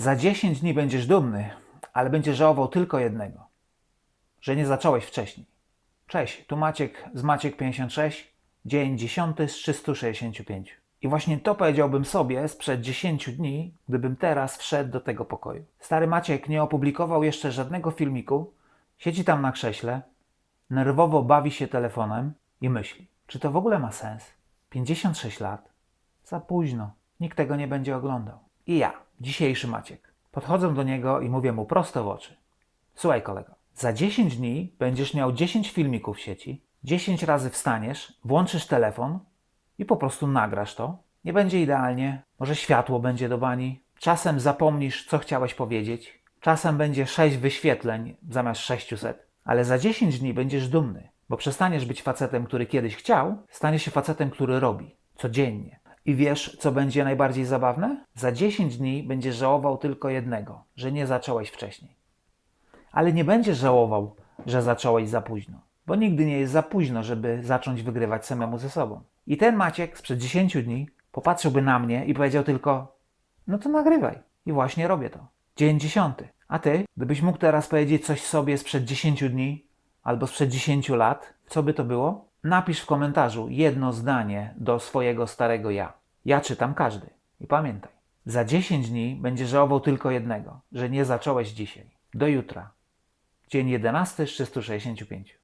Za 10 dni będziesz dumny, ale będziesz żałował tylko jednego, że nie zacząłeś wcześniej. Cześć, tu Maciek z Maciek 56, dzień 10 z 365. I właśnie to powiedziałbym sobie sprzed 10 dni, gdybym teraz wszedł do tego pokoju. Stary Maciek nie opublikował jeszcze żadnego filmiku, siedzi tam na krześle, nerwowo bawi się telefonem i myśli, czy to w ogóle ma sens? 56 lat. Za późno. Nikt tego nie będzie oglądał. I ja, dzisiejszy Maciek, podchodzę do niego i mówię mu prosto w oczy. Słuchaj, kolego, za 10 dni będziesz miał 10 filmików w sieci, 10 razy wstaniesz, włączysz telefon i po prostu nagrasz to. Nie będzie idealnie, może światło będzie do bani, czasem zapomnisz, co chciałeś powiedzieć, czasem będzie 6 wyświetleń zamiast 600, ale za 10 dni będziesz dumny, bo przestaniesz być facetem, który kiedyś chciał, stanie się facetem, który robi codziennie. I wiesz, co będzie najbardziej zabawne? Za 10 dni będziesz żałował tylko jednego, że nie zacząłeś wcześniej. Ale nie będziesz żałował, że zacząłeś za późno, bo nigdy nie jest za późno, żeby zacząć wygrywać samemu ze sobą. I ten Maciek sprzed 10 dni popatrzyłby na mnie i powiedział tylko: No to nagrywaj. I właśnie robię to. Dzień 10. A ty, gdybyś mógł teraz powiedzieć coś sobie sprzed 10 dni albo sprzed 10 lat, co by to było? Napisz w komentarzu jedno zdanie do swojego starego ja. Ja czytam każdy. I pamiętaj, za 10 dni będziesz żałował tylko jednego, że nie zacząłeś dzisiaj. Do jutra. Dzień 11 z 365.